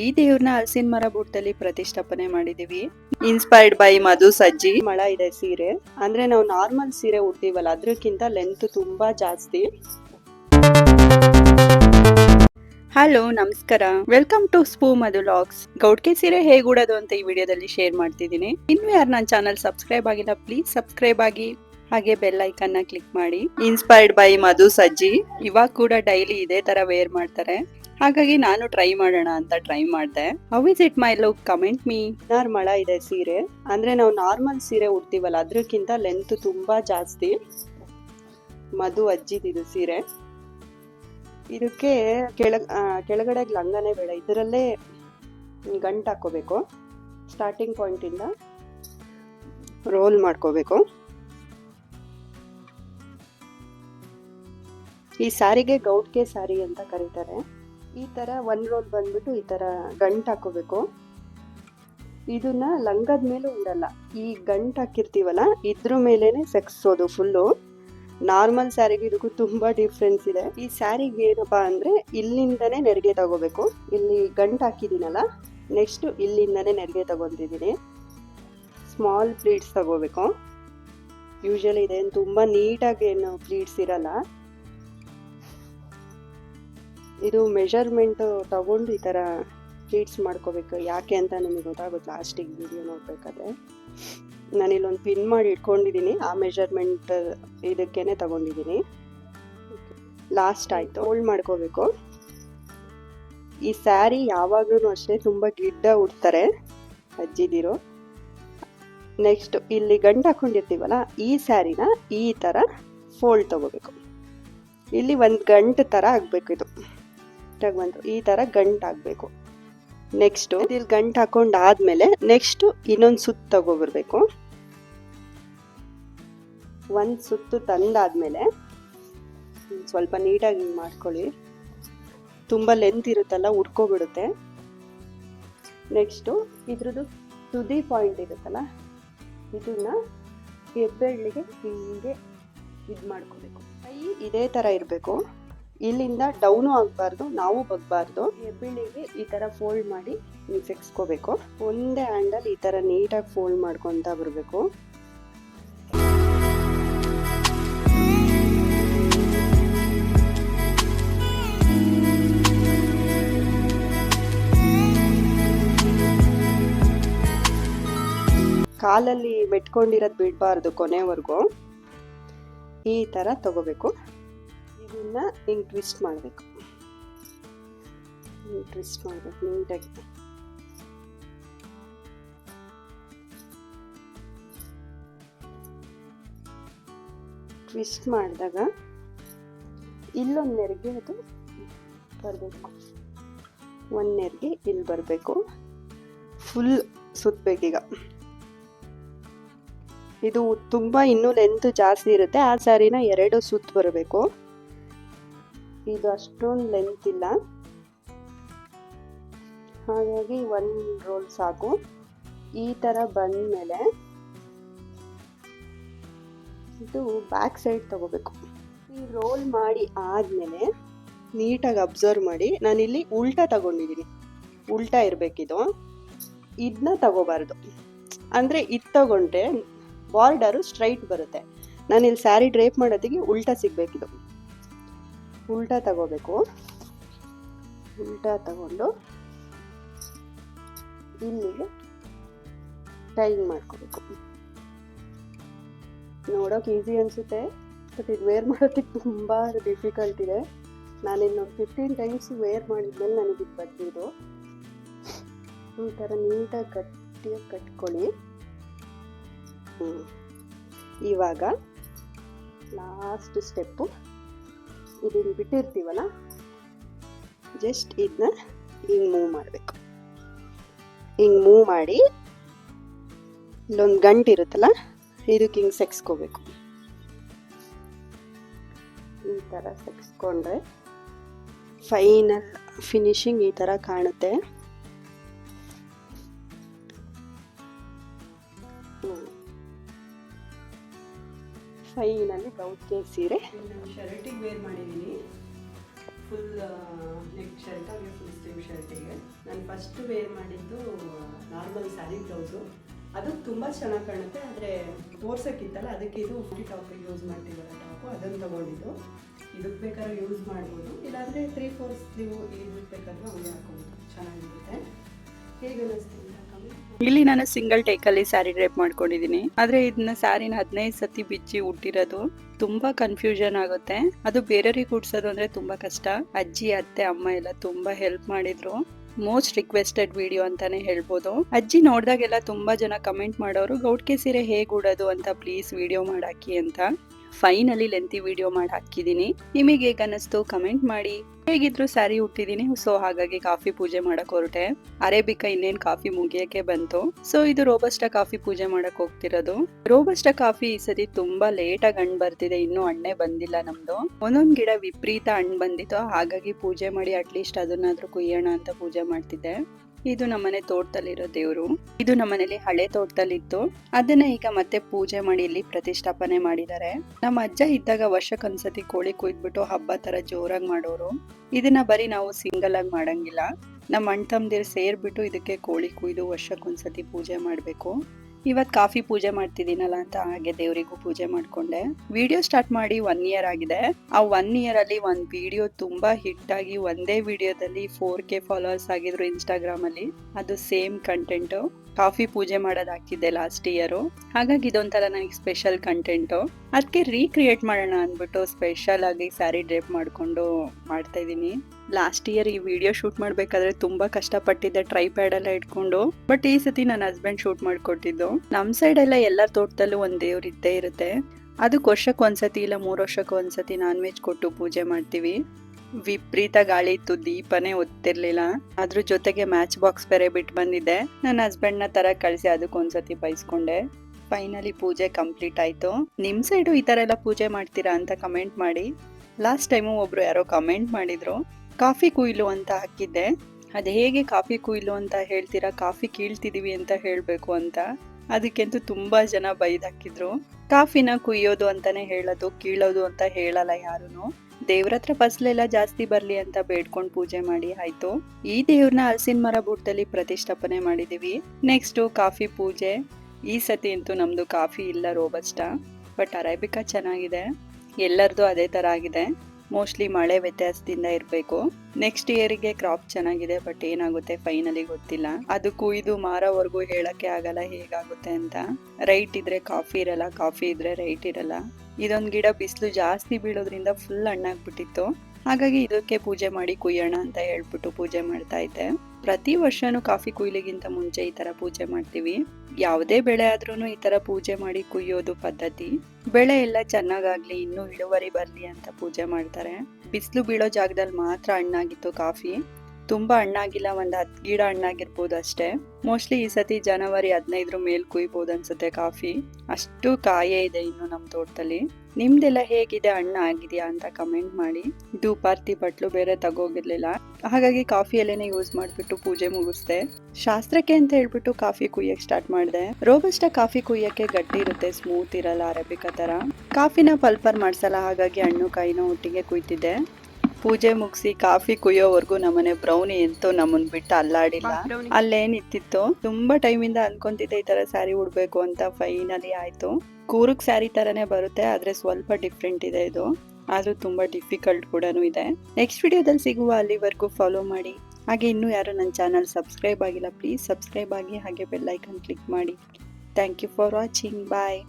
ಈ ದೇವ್ರನ್ನ ಹಲಸಿನ ಮರ ಬುಟ್ಟದಲ್ಲಿ ಪ್ರತಿಷ್ಠಾಪನೆ ಮಾಡಿದೀವಿ. ಇನ್ಸ್ಪೈರ್ಡ್ ಬೈ ಮಧು ಸಜ್ಜಿ. ಮಳ ಇದೆ ಸೀರೆ. ಅಂದ್ರೆ ನಾವು ನಾರ್ಮಲ್ ಸೀರೆ ಉಡ್ತೀವಲ್ಲ ಅದಕ್ಕಿಂತ ಲೆಂತ್ ತುಂಬಾ ಜಾಸ್ತಿ. ಹಲೋ ನಮಸ್ಕಾರ. ವೆಲ್ಕಮ್ ಟು ಸ್ಪೂ ಮಧು ಲಾಗ್ಸ್ ಗೌಡ್ಕೆ ಸೀರೆ ಹೇಗೆ ಉಡೋದು ಅಂತ ಈ ವಿಡಿಯೋದಲ್ಲಿ ಶೇರ್ ಮಾಡ್ತಿದ್ದೀನಿ. ಇನ್ನು ಯಾರು ನನ್ನ ಚಾನಲ್ ಸಬ್ಸ್ಕ್ರೈಬ್ ಆಗಿಲ್ಲ ಪ್ಲೀಸ್ ಸಬ್ಸ್ಕ್ರೈಬ್ ಆಗಿ. ಹಾಗೆ ಬೆಲ್ ಐಕನ್ನ ಕ್ಲಿಕ್ ಮಾಡಿ. Inspired by Madhu Sajji. ಇವಾಗ ಕೂಡ ಡೈಲಿ ಇದೇ ತರ ವೇರ್ ಮಾಡ್ತಾರೆ. ಹಾಗಾಗಿ ನಾನು ಟ್ರೈ ಮಾಡೋಣ ಅಂತ ಟ್ರೈ ಮಾಡಿದೆ. How is it my look comment me ಮಳ ಇದೆ ಸೀರೆ. ಅಂದ್ರೆ ನಾವು ನಾರ್ಮಲ್ ಸೀರೆ ಉಡ್ತೀವಲ್ಲ ಅದಕ್ಕಿಂತ ಲೆಂತ್ ತುಂಬಾ ಜಾಸ್ತಿ. ಮಧು ಅಜ್ಜಿದಿದು ಸೀರೆ. ಇದಕ್ಕೆ ಕೆಳ ಕೆಳಗಡೆ ಲಂಗನೆ ಬೇಡ. ಇದರಲ್ಲೇ ಗಂಟು ಹಾಕೋಬೇಕು ಸ್ಟಾರ್ಟಿಂಗ್ ಪಾಯಿಂಟಿಂದ ರೋಲ್ ಮಾಡ್ಕೋಬೇಕು. ಈ ಸಾರಿಗೆ ಗೌಡ್ಗೆ ಸಾರಿ ಅಂತ ಕರೀತಾರೆ. ಈ ತರ ಒಂದ್ ರೋಲ್ ಬಂದ್ಬಿಟ್ಟು ಈ ತರ ಗಂಟು ಹಾಕೋಬೇಕು. ಇದನ್ನ ಲಂಗದ ಮೇಲೂ ಉಡಲ್ಲ. ಈ ಗಂಟು ಹಾಕಿರ್ತೀವಲ್ಲ, ಇದ್ರ ಮೇಲೇ ಸೆಕ್ಸೋದು ಫುಲ್ಲು ನಾರ್ಮಲ್ ಸ್ಯಾರಿಗೆ ಇದಕ್ಕೂ ತುಂಬಾ ಡಿಫ್ರೆನ್ಸ್ ಇದೆ. ಈ ಸ್ಯಾರಿಗೆ ಏನಪ್ಪ ಅಂದ್ರೆ ಇಲ್ಲಿಂದನೇ ನೆರಿಗೆ ತಗೋಬೇಕು. ಇಲ್ಲಿ ಗಂಟು ಹಾಕಿದ್ದೀನಲ್ಲ ನೆಕ್ಸ್ಟ್ ಇಲ್ಲಿಂದನೇ ನೆರಿಗೆ ತಗೊಂತಿದ್ದೀನಿ ಸ್ಮಾಲ್ ಪ್ಲೀಟ್ಸ್ ತಗೋಬೇಕು. ಯೂಶಲಿ ಇದೇನು ತುಂಬಾ ನೀಟಾಗಿ ಏನು ಪ್ಲೀಟ್ಸ್ ಇರಲ್ಲ. ಇದು ಮೆಷರ್ಮೆಂಟ್ ತಗೊಂಡು ಈ ಥರ ಸ್ಟೀಟ್ಸ್ ಮಾಡ್ಕೋಬೇಕು. ಯಾಕೆ ಅಂತ ನಿಮಗೆ ಗೊತ್ತಾಗುತ್ತೆ ಲಾಸ್ಟಿಗೆ ವಿಡಿಯೋ ನೋಡಬೇಕಾದ್ರೆ. ನಾನು ಇಲ್ಲೊಂದು ಪಿನ್ ಮಾಡಿ ಇಟ್ಕೊಂಡಿದ್ದೀನಿ ಆ ಮೆಷರ್ಮೆಂಟ್ ಇದಕ್ಕೇನೆ ತಗೊಂಡಿದ್ದೀನಿ ಲಾಸ್ಟ್ ಆಯಿತು. ಹೋಲ್ಡ್ ಮಾಡ್ಕೋಬೇಕು. ಈ ಸ್ಯಾರಿ ಯಾವಾಗಲೂ ಅಷ್ಟೇ ತುಂಬ ಗಿಡ್ಡ ಉಡ್ತಾರೆ. ಅಜ್ಜಿದಿರು. ನೆಕ್ಸ್ಟ್ ಇಲ್ಲಿ ಗಂಟು ಹಾಕೊಂಡಿರ್ತೀವಲ್ಲ, ಈ ಸ್ಯಾರಿನ ಈ ಥರ ಫೋಲ್ಡ್ ತಗೋಬೇಕು. ಇಲ್ಲಿ ಒಂದು ಗಂಟು ಥರ ಆಗಬೇಕು ಇದು. ಕರೆಕ್ಟಾಗಿ ಬಂತು. ಈ ಥರ ಗಂಟು ಹಾಕಬೇಕು ನೆಕ್ಸ್ಟು ಇಲ್ಲಿ ಗಂಟು ಹಾಕೊಂಡು ಆದಮೇಲೆ ನೆಕ್ಸ್ಟು ಇನ್ನೊಂದು ಸುತ್ತು ತಗೊಬರ್ಬೇಕು. ಒಂದು ಸುತ್ತು ತಂದಾದ್ಮೇಲೆ ಸ್ವಲ್ಪ ನೀಟಾಗಿ ಮಾಡ್ಕೊಳ್ಳಿ. ತುಂಬ ಲೆಂತ್ ಇರುತ್ತಲ್ಲ ಉಟ್ಕೋಬಿಡುತ್ತೆ ನೆಕ್ಸ್ಟು ಇದ್ರದ್ದು ತುದಿ ಪಾಯಿಂಟ್ ಇರುತ್ತಲ್ಲ, ಇದನ್ನ ಹೆಬ್ಬೆಳ್ಳಿಗೆ ಹೀಗೆ ಇದು ಮಾಡ್ಕೋಬೇಕು ಕೈ ಇದೇ ಥರ ಇರಬೇಕು. ಇಲ್ಲಿಂದ ಡೌನು ಆಗಬಾರ್ದು, ನಾವು ಬಗ್ಬಾರ್ದು. ಹೆಬ್ಬಿಳಿಗೆ ಈ ಥರ ಫೋಲ್ಡ್ ಮಾಡಿ ಸೆಕ್ಸ್ಕೋಬೇಕು ಒಂದೇ ಹ್ಯಾಂಡಲ್ಲಿ ಈ ಥರ ನೀಟಾಗಿ ಫೋಲ್ಡ್ ಮಾಡ್ಕೊತ ಬರಬೇಕು. ಕಾಲಲ್ಲಿ ಬೆಟ್ಕೊಂಡಿರೋದು ಬಿಡಬಾರ್ದು ಕೊನೆವರೆಗೂ. ಈ ಥರ ತಗೋಬೇಕು. ಇದನ್ನ ಹಿಂಗೆ ಟ್ವಿಸ್ಟ್ ಮಾಡಬೇಕು. ಟ್ವಿಸ್ಟ್ ಮಾಡಬೇಕು ನೀಟಾಗಿ ಟ್ವಿಸ್ಟ್ ಮಾಡಿದಾಗ ಇಲ್ಲೊಂದು ನೆರಿಗೆ ಅದು ಬರಬೇಕು. ಒಂದು ನೆರಿಗೆ ಇಲ್ಲಿ ಬರಬೇಕು. ಫುಲ್ ಸುತ್ತಬೇಕೀಗ ಇದು ತುಂಬ ಇನ್ನೂ ಲೆಂತ್ ಜಾಸ್ತಿ ಇರುತ್ತೆ. ಆ ಸ್ಯಾರಿನ ಎರಡು ಸುತ್ತು ಬರಬೇಕು. ಇದು ಅಷ್ಟೊಂದು ಲೆಂತ್ ಇಲ್ಲ. ಹಾಗಾಗಿ ಒಂದು ರೋಲ್ ಸಾಕು. ಈ ಥರ ಬಂದಮೇಲೆ ಇದು ಬ್ಯಾಕ್ ಸೈಡ್ ತಗೋಬೇಕು. ಈ ರೋಲ್ ಮಾಡಿ ಆದಮೇಲೆ ನೀಟಾಗಿ ಅಬ್ಸರ್ವ್ ಮಾಡಿ. ನಾನಿಲ್ಲಿ ಉಲ್ಟಾ ತಗೊಂಡಿದ್ದೀನಿ ಉಲ್ಟಾ ಇರಬೇಕಿದು. ಇದನ್ನ ತಗೋಬಾರ್ದು. ಅಂದರೆ ಇದು ತಗೊಂಡ್ರೆ ಬಾರ್ಡರು ಸ್ಟ್ರೈಟ್ ಬರುತ್ತೆ. ನಾನಿಲ್ಲಿ ಸ್ಯಾರಿ ಡ್ರೇಪ್ ಮಾಡೋದಕ್ಕೆ ಉಲ್ಟಾ ಸಿಗಬೇಕಿದು. ಉಲ್ಟಾ ತಗೋಬೇಕು. ಉಲ್ಟಾ ತಗೊಂಡು ಇಲ್ಲಿಗೆ ಟೈಮ್ ಮಾಡ್ಕೋಬೇಕು. ನೋಡೋಕೆ ಈಸಿ ಅನಿಸುತ್ತೆ ಬಟ್ ಇದು ವೇರ್ ಮಾಡೋದಕ್ಕೆ ತುಂಬ ಡಿಫಿಕಲ್ಟ್ ಇದೆ. ನಾನು ಇನ್ನೊಂದು ಫಿಫ್ಟೀನ್ ಟೈಮ್ಸ್ ವೇರ್ ಮಾಡಿದ್ಮೇಲೆ ನನಗೆ ಇದು ಬಂದಿದ್ದು ಈ ಥರ ನೀಟಾಗಿ ಗಟ್ಟಿಯಾಗಿ ಕಟ್ಕೊಳ್ಳಿ. ಇವಾಗ ಲಾಸ್ಟ್ ಸ್ಟೆಪ್ಪು ಇದನ್ನು ಬಿಟ್ಟಿರ್ತೀವಲ್ಲ? ಜಸ್ಟ್ ಇದನ್ನ ಹಿಂಗೆ ಮೂವ್ ಮಾಡಬೇಕು. ಹಿಂಗೆ ಮೂವ್ ಮಾಡಿ ಇಲ್ಲೊಂದು ಗಂಟು ಇರುತ್ತಲ್ಲ, ಇದಕ್ಕೆ ಹಿಂಗೆ ಸೆಕ್ಸ್ಕೋಬೇಕು. ಈ ಥರ ಸೆಕ್ಸ್ಕೊಂಡ್ರೆ ಫೈನಲ್ ಫಿನಿಶಿಂಗ್ ಈ ಥರ ಕಾಣುತ್ತೆ. ಡೌಟ್ ಕೇಕ್ ಸೀರೆ. ಶರ್ಟಿಗೆ ವೇರ್ ಮಾಡಿದ್ದೀನಿ. ಫುಲ್ ನೆಕ್ ಶರ್ಟ್ ಹಾಗೆ ಫುಲ್ ಸ್ಲೀವ್ ಶರ್ಟಿಗೆ ನಾನು ಫಸ್ಟ್ ವೇರ್ ಮಾಡಿದ್ದು ನಾರ್ಮಲ್ ಸ್ಯಾರಿ ಬ್ಲೌಸು ಅದು ತುಂಬ ಚೆನ್ನಾಗಿ ಕಾಣುತ್ತೆ, ಆದರೆ ತೋರ್ಸೋಕ್ಕಿತ್ತಲ್ಲ, ಅದಕ್ಕೆ ಇದು ಫುಲ್ ಟಾಪಿಗೆ ಯೂಸ್ ಮಾಡ್ತೀವಲ್ಲ ಟಾಪು ಅದನ್ನು ತೊಗೊಂಡಿದ್ದು. ಇದಕ್ಕೆ ಬೇಕಾದ್ರೆ ಯೂಸ್ ಮಾಡ್ಬೋದು. ಇಲ್ಲಾಂದರೆ ತ್ರೀ ಫೋರ್ ಸ್ಲೀವ್ ಇದಕ್ಕೆ ಬೇಕಾದ್ರೂ ಹಂಗೆ ಹಾಕೋಬೋದು. ಚೆನ್ನಾಗಿರುತ್ತೆ. ಹೇಗೆ ಅನ್ನಿಸ್ತೀನಿ ಇಲ್ಲಿ ನಾನು ಸಿಂಗಲ್ ಟೇಕಲ್ಲಿ ಸ್ಯಾರಿ ಡ್ರೈಪ್ ಮಾಡ್ಕೊಂಡಿದ್ದೀನಿ. ಆದ್ರೆ ಇದನ್ನ ಸ್ಯಾರಿನ ಹದಿನೈದು ಸತಿ ಬಿಚ್ಚಿ ಉಟ್ಟಿರೋದು ತುಂಬಾ ಕನ್ಫ್ಯೂಷನ್ ಆಗುತ್ತೆ. ಅದು ಬೇರೆಯವ್ರಿಗೆ ಉಡ್ಸೋದು ಅಂದ್ರೆ ತುಂಬಾ ಕಷ್ಟ. ಅಜ್ಜಿ, ಅತ್ತೆ, ಅಮ್ಮ ಎಲ್ಲ ತುಂಬಾ ಹೆಲ್ಪ್ ಮಾಡಿದ್ರು. ಮೋಸ್ಟ್ ರಿಕ್ವೆಸ್ಟೆಡ್ ವಿಡಿಯೋ ಅಂತಾನೆ ಹೇಳ್ಬೋದು. ಅಜ್ಜಿ ನೋಡಿದಾಗೆಲ್ಲ ತುಂಬಾ ಜನ ಕಮೆಂಟ್ ಮಾಡೋರು ಗೌಟ್ಕೆ ಸೀರೆ ಹೇಗೆ ಉಡೋದು ಅಂತ ಪ್ಲೀಸ್ ವಿಡಿಯೋ ಮಾಡಾಕಿ ಅಂತ. ಫೈನಲಿ ಲೆಂತಿ ವಿಡಿಯೋ ಮಾಡಿ ಹಾಕಿದ್ದೀನಿ. ನಿಮಗೆ ಹೇಗೆ ಕಮೆಂಟ್ ಮಾಡಿ. ಹೇಗಿದ್ರು ಸ್ಯಾರಿ ಹುಟ್ಟಿದೀನಿ ಸೊ ಹಾಗಾಗಿ ಕಾಫಿ ಪೂಜೆ ಮಾಡಕ್ ಹೊರಟೆ. ಅರೇಬಿಕಾ ಇನ್ನೇನ್ ಕಾಫಿ ಮುಗಿಯಕ್ಕೆ ಬಂತು. ಸೊ ಇದು ರೋಬಸ್ಟ ಕಾಫಿ ಪೂಜೆ ಮಾಡಕ್ ಹೋಗ್ತಿರೋದು. ರೋಬಸ್ಟ ಕಾಫಿ ಈ ಸತಿ ತುಂಬಾ ಲೇಟ್ ಆಗಿ ಹಣ್ಣು ಬರ್ತಿದೆ, ಇನ್ನೂ ಹಣ್ಣೆ ಬಂದಿಲ್ಲ ನಮ್ದು. ಒಂದೊಂದ್ ಗಿಡ ವಿಪರೀತ ಹಣ್ಣು ಬಂದಿತ್ತು, ಹಾಗಾಗಿ ಪೂಜೆ ಮಾಡಿ ಅಟ್ಲೀಸ್ಟ್ ಅದನ್ನಾದ್ರೂ ಕುಯ್ಯೋಣ ಅಂತ ಪೂಜೆ ಮಾಡ್ತಿದ್ದೆ. ಇದು ನಮ್ಮನೆ ತೋಟದಲ್ಲಿರೋ ದೇವರು. ಇದು ನಮ್ಮನೇಲಿ ಹಳೆ ತೋಟದಲ್ಲಿತ್ತು. ಅದನ್ನ ಈಗ ಮತ್ತೆ ಪೂಜೆ ಮಾಡಿ ಇಲ್ಲಿ ಪ್ರತಿಷ್ಠಾಪನೆ ಮಾಡಿದ್ದಾರೆ. ನಮ್ಮ ಅಜ್ಜ ಇದ್ದಾಗ ವರ್ಷಕ್ಕೊಂದ್ಸತಿ ಕೋಳಿ ಕುಯ್ದ್ಬಿಟ್ಟು ಹಬ್ಬ ತರ ಜೋರಾಗಿ ಮಾಡೋರು. ಇದನ್ನ ಬರೀ ನಾವು ಸಿಂಗಲ್ ಆಗಿ ಮಾಡಂಗಿಲ್ಲ. ನಮ್ಮ ಅಣ್ಣ ತಮ್ಮದಿರು ಸೇರ್ಬಿಟ್ಟು ಇದಕ್ಕೆ ಕೋಳಿ ಕುಯ್ದು ವರ್ಷಕ್ಕೊಂದ್ಸತಿ ಪೂಜೆ ಮಾಡಬೇಕು. ಇವತ್ ಕಾಫಿ ಪೂಜೆ ಮಾಡ್ತಿದ್ದೀನಲ್ಲ ಅಂತ ಹಾಗೆ ದೇವರಿಗೂ ಪೂಜೆ ಮಾಡ್ಕೊಂಡೆ. ವಿಡಿಯೋ ಸ್ಟಾರ್ಟ್ ಮಾಡಿ ಒನ್ ಇಯರ್ ಆಗಿದೆ. ಆ ಒನ್ ಇಯರ್ ಅಲ್ಲಿ ಒಂದ್ ವಿಡಿಯೋ ತುಂಬಾ ಹಿಟ್ ಆಗಿ ಒಂದೇ ವಿಡಿಯೋದಲ್ಲಿ ಫೋರ್ ಕೆ ಫಾಲೋವರ್ಸ್ ಆಗಿದ್ರು ಇನ್ಸ್ಟಾಗ್ರಾಮ್ ಅಲ್ಲಿ. ಅದು ಸೇಮ್ ಕಂಟೆಂಟ್ ಕಾಫಿ ಪೂಜೆ ಮಾಡೋದ್ ಹಾಕಿದ್ದೆ ಲಾಸ್ಟ್ ಇಯರು ಹಾಗಾಗಿ ಇದೊಂಥರ ನನಗೆ ಸ್ಪೆಷಲ್ ಕಂಟೆಂಟು ಅದಕ್ಕೆ ರೀಕ್ರಿಯೇಟ್ ಮಾಡೋಣ ಅಂದ್ಬಿಟ್ಟು ಸ್ಪೆಷಲ್ ಆಗಿ ಸ್ಯಾರಿ ಡ್ರೇಪ್ ಮಾಡಿಕೊಂಡು ಮಾಡ್ತಾ ಇದ್ದೀನಿ. ಲಾಸ್ಟ್ ಇಯರ್ ಈ ವಿಡಿಯೋ ಶೂಟ್ ಮಾಡಬೇಕಾದ್ರೆ ತುಂಬ ಕಷ್ಟಪಟ್ಟಿದ್ದೆ ಟ್ರೈ ಪ್ಯಾಡ್ ಎಲ್ಲ ಇಟ್ಕೊಂಡು. ಬಟ್ ಈ ಸತಿ ನನ್ನ ಹಸ್ಬೆಂಡ್ ಶೂಟ್ ಮಾಡಿಕೊಟ್ಟಿದ್ದು ನಮ್ಮ ಸೈಡ್ ಎಲ್ಲ ತೋಟದಲ್ಲೂ ಒಂದು ದೇವ್ರ ಇದ್ದೇ ಇರುತ್ತೆ. ಅದಕ್ಕೆ ವರ್ಷಕ್ಕೆ ಒಂದ್ಸತಿ ಇಲ್ಲ ಮೂರು ವರ್ಷಕ್ಕೆ ಒಂದ್ಸತಿ ನಾನ್ ವೆಜ್ ಕೊಟ್ಟು ಪೂಜೆ ಮಾಡ್ತೀವಿ. ವಿಪರೀತ ಗಾಳಿ ಇತ್ತು. ದೀಪನೇ ಒತ್ತಿರ್ಲಿಲ್ಲ. ಅದ್ರ ಜೊತೆಗೆ ಮ್ಯಾಚ್ ಬಾಕ್ಸ್ ಬೇರೆ ಬಿಟ್ಟು ಬಂದಿದ್ದೆ ನನ್ನ ಹಸ್ಬೆಂಡ್ನ ತರ ಕಳಿಸಿ ಅದಕ್ಕೆ ಒಂದ್ಸತಿ ಬೈಸ್ಕೊಂಡೆ. ಫೈನಲಿ ಪೂಜೆ ಕಂಪ್ಲೀಟ್ ಆಯ್ತು. ನಿಮ್ ಸೈಡು ಈ ತರ ಎಲ್ಲ ಪೂಜೆ ಮಾಡ್ತೀರಾ ಅಂತ ಕಮೆಂಟ್ ಮಾಡಿ. ಲಾಸ್ಟ್ ಟೈಮು ಒಬ್ರು ಯಾರೋ ಕಮೆಂಟ್ ಮಾಡಿದ್ರು. ಕಾಫಿ ಕುಯ್ಲು ಅಂತ ಹಾಕಿದ್ದೆ. ಅದು ಹೇಗೆ ಕಾಫಿ ಕುಯ್ಲು ಅಂತ ಹೇಳ್ತೀರಾ? ಕಾಫಿ ಕೀಳ್ತಿದೀವಿ ಅಂತ ಹೇಳಬೇಕು ಅಂತ. ಅದಕ್ಕೆಂತೂ ತುಂಬಾ ಜನ ಬೈದಾಕಿದ್ರು. ಕಾಫಿನ ಕುಯ್ಯೋದು ಅಂತಾನೆ ಹೇಳೋದು, ಕೀಳೋದು ಅಂತ ಹೇಳಲ್ಲ ಯಾರುನು. ದೇವ್ರ ಹತ್ರ ಫಸಲೆಲ್ಲ ಜಾಸ್ತಿ ಬರ್ಲಿ ಅಂತ ಬೇಡ್ಕೊಂಡು ಪೂಜೆ ಮಾಡಿ ಆಯ್ತು. ಈ ದೇವ್ರನ್ನ ಹಲಸಿನ ಮರ ಬುಟ್ಟದಲ್ಲಿ ಪ್ರತಿಷ್ಠಾಪನೆ ಮಾಡಿದೀವಿ. ನೆಕ್ಸ್ಟ್ ಕಾಫಿ ಪೂಜೆ. ಈ ಸತಿ ಅಂತೂ ನಮ್ದು ಕಾಫಿ ಇಲ್ಲ ರೋಬಸ್ಟ ಬಟ್ ಅರೇಬಿಕಾ ಚೆನ್ನಾಗಿದೆ. ಎಲ್ಲರದು ಅದೇ ತರ ಆಗಿದೆ. ಮೋಸ್ಟ್ಲಿ ಮಳೆ ವ್ಯತ್ಯಾಸದಿಂದ ಇರಬೇಕು. ನೆಕ್ಸ್ಟ್ ಇಯರಿಗೆ ಕ್ರಾಪ್ ಚೆನ್ನಾಗಿದೆ ಬಟ್ ಏನಾಗುತ್ತೆ ಫೈನಲಿ ಗೊತ್ತಿಲ್ಲ. ಅದು ಕುಯ್ದು ಮಾರೋವರೆಗೂ ಹೇಳಕ್ಕೆ ಆಗಲ್ಲ ಹೇಗಾಗುತ್ತೆ ಅಂತ. ರೈಟ್ ಇದ್ರೆ ಕಾಫಿ ಇರಲ್ಲ ಕಾಫಿ ಇದ್ರೆ ರೈಟ್ ಇರಲ್ಲ. ಇದೊಂದು ಗಿಡ ಬಿಸಿಲು ಜಾಸ್ತಿ ಬೀಳೋದ್ರಿಂದ ಫುಲ್ ಹಣ್ಣಾಗ್ಬಿಟ್ಟಿತ್ತು. ಹಾಗಾಗಿ ಇದಕ್ಕೆ ಪೂಜೆ ಮಾಡಿ ಕುಯ್ಯೋಣ ಅಂತ ಹೇಳ್ಬಿಟ್ಟು ಪೂಜೆ ಮಾಡ್ತಾ ಇದ್ದೆ. ಪ್ರತಿ ವರ್ಷನೂ ಕಾಫಿ ಕುಯ್ಲಿಗಿಂತ ಮುಂಚೆ ಈ ತರ ಪೂಜೆ ಮಾಡ್ತೀವಿ. ಯಾವುದೇ ಬೆಳೆ ಆದ್ರೂ ಈ ತರ ಪೂಜೆ ಮಾಡಿ ಕುಯ್ಯೋದು ಪದ್ಧತಿ. ಬೆಳೆ ಎಲ್ಲ ಚೆನ್ನಾಗಾಗ್ಲಿ, ಇನ್ನೂ ಇಳುವರಿ ಬರ್ಲಿ ಅಂತ ಪೂಜೆ ಮಾಡ್ತಾರೆ. ಬಿಸಿಲು ಬೀಳೋ ಜಾಗದಲ್ಲಿ ಮಾತ್ರ ಹಣ್ಣಾಗಿತ್ತು ಕಾಫಿ. ತುಂಬಾ ಹಣ್ಣಾಗಿಲ್ಲ, ಒಂದು ಹತ್ತು ಗಿಡ ಹಣ್ಣಾಗಿರ್ಬೋದು ಅಷ್ಟೇ. ಮೋಸ್ಟ್ಲಿ ಈ ಸತಿ ಜನವರಿ ಹದಿನೈದರ ಮೇಲೆ ಕುಯ್ಬೋದು ಅನ್ಸುತ್ತೆ ಕಾಫಿ. ಅಷ್ಟು ಕಾಯೇ ಇದೆ ಇನ್ನು ನಮ್ಮ ತೋಟದಲ್ಲಿ. ನಿಮ್ದೆಲ್ಲ ಹೇಗಿದೆ? ಹಣ್ಣು ಆಗಿದೆಯಾ ಅಂತ ಕಮೆಂಟ್ ಮಾಡಿ. ಇದು ಪಾರ್ತಿ ಬಟ್ಲು ಬೇರೆ ತಗೋಗಿರ್ಲಿಲ್ಲ. ಹಾಗಾಗಿ ಕಾಫಿ ಯೂಸ್ ಮಾಡ್ಬಿಟ್ಟು ಪೂಜೆ ಮುಗಿಸ್ದೆ. ಶಾಸ್ತ್ರಕ್ಕೆ ಅಂತ ಹೇಳ್ಬಿಟ್ಟು ಕಾಫಿ ಕುಯ್ಯಕ್ ಸ್ಟಾರ್ಟ್ ಮಾಡಿದೆ. ರೋಬಸ್ಟ ಕಾಫಿ ಕುಯ್ಯಕ್ಕೆ ಗಟ್ಟಿ ಇರುತ್ತೆ ಸ್ಮೂತ್ ಇರಲ್ಲ ಅರೇಬಿಕಾ ತರ. ಕಾಫಿನ ಪಲ್ಪರ್ ಮಾಡ್ಸಲ್ಲ, ಹಾಗಾಗಿ ಹಣ್ಣು ಕಾಯಿನ ಒಟ್ಟಿಗೆ ಕುಯ್ತಿದ್ದೆ. ಪೂಜೆ ಮುಗಿಸಿ ಕಾಫಿ ಕುಯ್ಯೋವರೆಗೂ ನಮ್ಮನೆ ಬ್ರೌನಿ ಎಂತೂ ನಮ್ಮನ್ ಬಿಟ್ಟು ಅಲ್ಲಾಡಿಲ್ಲ. ಅಲ್ಲೇನಿತ್ತಿತ್ತು. ತುಂಬಾ ಟೈಮಿಂದ ಅನ್ಕೊಂತಿದ್ದೆ ಈ ತರ ಸ್ಯಾರಿ ಉಡ್ಬೇಕು ಅಂತ ಫೈನಲಿ ಆಯ್ತು. ಕೂರುಕ್ ಸ್ಯಾರಿ ತರನೇ ಬರುತ್ತೆ ಆದ್ರೆ ಸ್ವಲ್ಪ ಡಿಫ್ರೆಂಟ್ ಇದೆ ಇದು. ಆದ್ರೂ ತುಂಬಾ ಡಿಫಿಕಲ್ಟ್ ಕೂಡ ಇದೆ. ನೆಕ್ಸ್ಟ್ ವಿಡಿಯೋದಲ್ಲಿ ಸಿಗುವ ಅಲ್ಲಿವರೆಗೂ ಫಾಲೋ ಮಾಡಿ. ಹಾಗೆ ಇನ್ನೂ ಯಾರು ನನ್ನ ಚಾನಲ್ ಸಬ್ಸ್ಕ್ರೈಬ್ ಆಗಿಲ್ಲ ಪ್ಲೀಸ್ ಸಬ್ಸ್ಕ್ರೈಬ್ ಆಗಿ ಹಾಗೆ ಬೆಲ್ ಐಕನ್ ಕ್ಲಿಕ್ ಮಾಡಿ. Thank you for watching bye